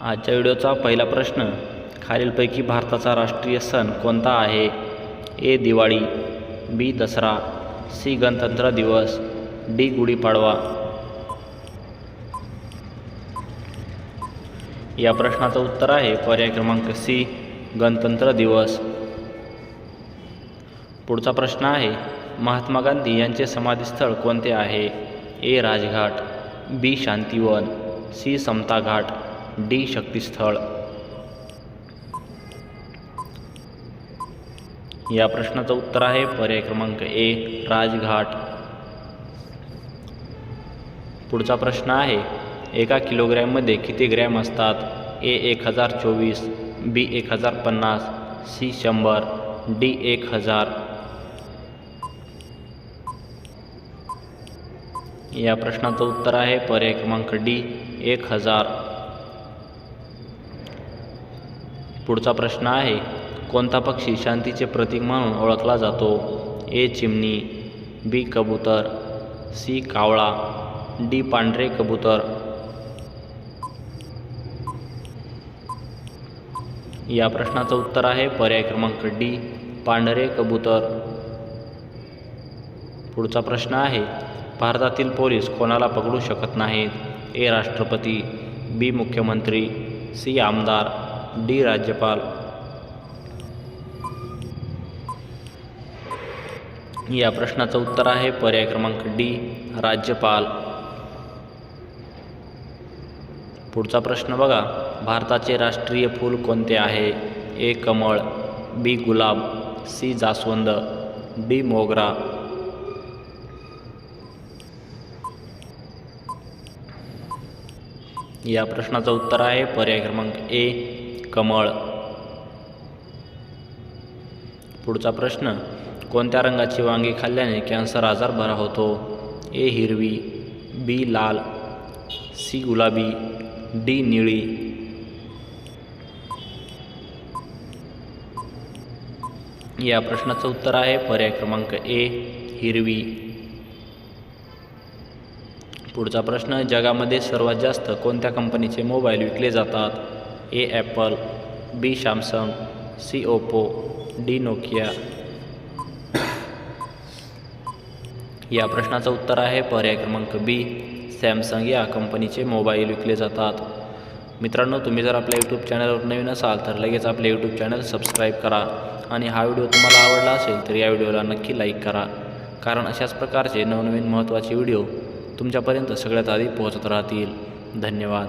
आजच्या व्हिडिओचा पहिला प्रश्न खालीलपैकी भारताचा राष्ट्रीय सण कोणता आहे? A Diwali B Dasara C गणतंत्र दिवस डी गुढीपाडवा. या प्रश्नाचं उत्तर आहे पर्याय क्रमांक सी गणतंत्र दिवस. पुढचा प्रश्न आहे महात्मा गांधी यांचे समाधीस्थळ कोणते आहे? A Rajghat B Shantivan C Samta Ghat D शक्तिस्थळ. या प्रश्नाचं उत्तर आहे पर्याय क्रमांक ए राजघाट. पुढचा प्रश्न आहे एका किलोग्रॅममध्ये किती ग्रॅम असतात? ए एक हजार चोवीस बी एक हजार पन्नास सी शंभर डी एक हजार. या प्रश्नाचं उत्तर आहे पर्याय क्रमांक डी एक हजार. पुढचा प्रश्न आहे कोणता पक्षी शांतीचे प्रतीक म्हणून ओळखला जातो? ए चिमणी बी कबूतर सी कावळा डी पांढरे कबूतर. या प्रश्नाचं उत्तर आहे पर्याय क्रमांक डी पांढरे कबूतर. पुढचा प्रश्न आहे भारतातील पोलीस कोणाला पकडू शकत नाहीत? ए राष्ट्रपती बी मुख्यमंत्री सी आमदार. डी राज्यपाल. या प्रश्नाचं उत्तर आहे पर्याय क्रमांक डी राज्यपाल. पुढचा प्रश्न बघा भारताचे राष्ट्रीय फूल कोणते आहे? ए कमळ बी गुलाब सी जास्वंद डी मोगरा. या प्रश्नाचं उत्तर आहे पर्याय क्रमांक ए कमळ. पुढचा प्रश्न कोणत्या रंगाची वांगी खाल्ल्याने कॅन्सर आजार बरा होतो? ए हिरवी बी लाल सी गुलाबी डी निळी. या प्रश्नाचं उत्तर आहे पर्याय क्रमांक ए हिरवी. पुढचा प्रश्न जगामध्ये सर्वात जास्त कोणत्या कंपनीचे मोबाईल विकले जातात? A Apple B Samsung C Oppo D Nokia या प्रश्नाचं उत्तर आहे पर्याय क्रमांक बी सॅमसंग या कंपनीचे मोबाईल विकले जातात. मित्रांनो तुम्ही जर आपल्या यूट्यूब चॅनलवर नवीन असाल तर लगेच आपले यूट्यूब चॅनल सबस्क्राईब करा. आणि हा व्हिडिओ तुम्हाला आवडला असेल तर या व्हिडिओला नक्की लाईक करा. कारण अशाच प्रकारचे नवनवीन महत्त्वाचे व्हिडिओ तुमच्यापर्यंत सगळ्यात आधी पोहोचत राहतील. धन्यवाद.